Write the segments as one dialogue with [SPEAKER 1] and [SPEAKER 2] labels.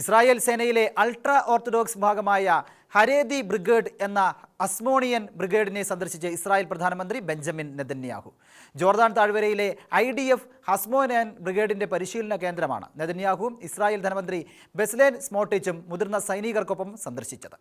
[SPEAKER 1] Israel സേനയിലെ ultra orthodox ഭാഗമായ Haredi brigade എന്ന അസ്മോണിയൻ ബ്രിഗേഡിനെ സന്ദർശിച്ച് ഇസ്രായേൽ പ്രധാനമന്ത്രി ബെഞ്ചമിൻ നെതന്യാഹു. ജോർദാൻ താഴ്വരയിലെ ഐ ഡി എഫ് ഹസ്മോനിയൻ ബ്രിഗേഡിന്റെ പരിശീലന കേന്ദ്രമാണ് നെതന്യാഹുവും ഇസ്രായേൽ ധനമന്ത്രി ബെസ്ലേൻ സ്മോട്ടിച്ചും മുതിർന്ന സൈനികർക്കൊപ്പം സന്ദർശിച്ചത്.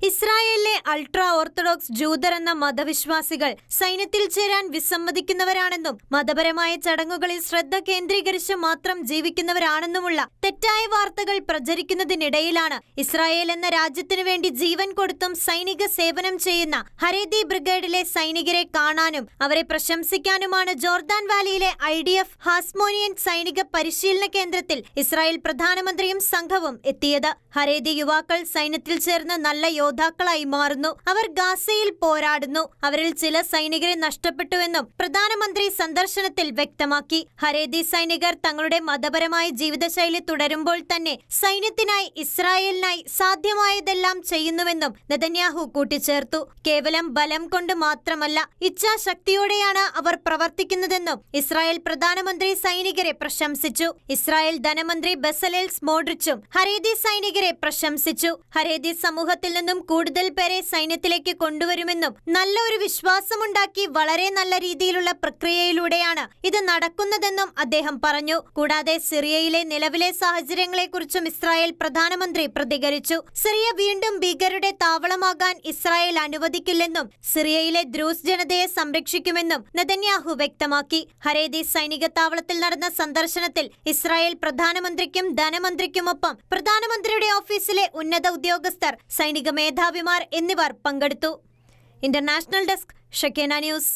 [SPEAKER 2] ഇസ്രായേലിലെ അൾട്രാ ഓർത്തഡോക്സ് ജൂതർ എന്ന മതവിശ്വാസികൾ സൈന്യത്തിൽ ചേരാൻ വിസമ്മതിക്കുന്നവരാണെന്നും മതപരമായ ചടങ്ങുകളിൽ ശ്രദ്ധ കേന്ദ്രീകരിച്ച് മാത്രം ജീവിക്കുന്നവരാണെന്നുമുള്ള തെറ്റായ വാർത്തകൾ പ്രചരിക്കുന്നതിനിടയിലാണ് ഇസ്രായേൽ എന്ന രാജ്യത്തിനു വേണ്ടി ജീവൻ കൊടുത്തും സൈനിക സേവനം ചെയ്യുന്ന ഹരേദി ബ്രിഗേഡിലെ സൈനികരെ കാണാനും അവരെ പ്രശംസിക്കാനുമാണ് Jordan valley I D F Hasmonean സൈനിക പരിശീലന കേന്ദ്രത്തിൽ ഇസ്രായേൽ പ്രധാനമന്ത്രിയും സംഘവും എത്തിയത്. ഹരേദി യുവാക്കൾ സൈന്യത്തിൽ ചേർന്ന് നല്ല യോദ്ധാക്കളായി മാറുന്നു. അവർ ഗാസയിൽ പോരാടുന്നു. അവരിൽ ചില സൈനികരെ നഷ്ടപ്പെട്ടുവെന്നും പ്രധാനമന്ത്രി സന്ദർശനത്തിൽ വ്യക്തമാക്കി. ഹരേദി സൈനികർ തങ്ങളുടെ മതപരമായ ജീവിതശൈലി തുടരുമ്പോൾ തന്നെ സൈന്യത്തിനായി ഇസ്രായേലിനായി സാധ്യമായതെല്ലാം ചെയ്യുന്നുവെന്നും നെതന്യാഹു കൂട്ടിച്ചേർത്തു. കേവലം ബലം കൊണ്ട് മാത്രമല്ല ഇച്ഛാശക്തിയോടെയാണ് അവർ പ്രവർത്തിക്കുന്നതെന്നും ഇസ്രായേൽ പ്രധാനമന്ത്രി സൈനികരെ പ്രശംസിച്ചു. ഇസ്രായേൽ ധനമന്ത്രി ബസലേൽ സ്മോഡ്രിച്ചും ഹരേദി സൈനികരെ പ്രശംസിച്ചു. ഹരേദി സമൂഹത്തിൽ നിന്നും കൂടുതൽ പേരെ സൈന്യത്തിലേക്ക് കൊണ്ടുവരുമെന്നും നല്ല ഒരു വിശ്വാസമുണ്ടാക്കി വളരെ നല്ല രീതിയിലുള്ള പ്രക്രിയയിലൂടെയാണ് ഇത് നടക്കുന്നതെന്നും അദ്ദേഹം പറഞ്ഞു. കൂടാതെ സിറിയയിലെ നിലവിലെ സാഹചര്യങ്ങളെക്കുറിച്ചും ഇസ്രായേൽ പ്രധാനമന്ത്രി പ്രതികരിച്ചു. സിറിയ വീണ്ടും ഭീകരരുടെ താവളമാകാൻ ഇസ്രായേൽ അനുവദിക്കില്ലെന്നും സിറിയയിലെ ദ്രൂസ് ജനതയെ സംരക്ഷിക്കുമെന്നും നെതന്യാഹു വ്യക്തമാക്കി. ഹരേദി സൈനിക താവളത്തിൽ നടന്ന സന്ദർശനത്തിൽ ഇസ്രായേൽ പ്രധാനമന്ത്രിക്കും ധനമന്ത്രിക്കുമൊപ്പം പ്രധാനമന്ത്രിയുടെ ഓഫീസിലെ ഉന്നത ഉദ്യോഗസ്ഥർ സൈനിക മേധാവിമാർ എന്നിവർ പങ്കെടുത്തു. ഇന്റർനാഷണൽ ഡെസ്ക് ഷക്കേന ന്യൂസ്.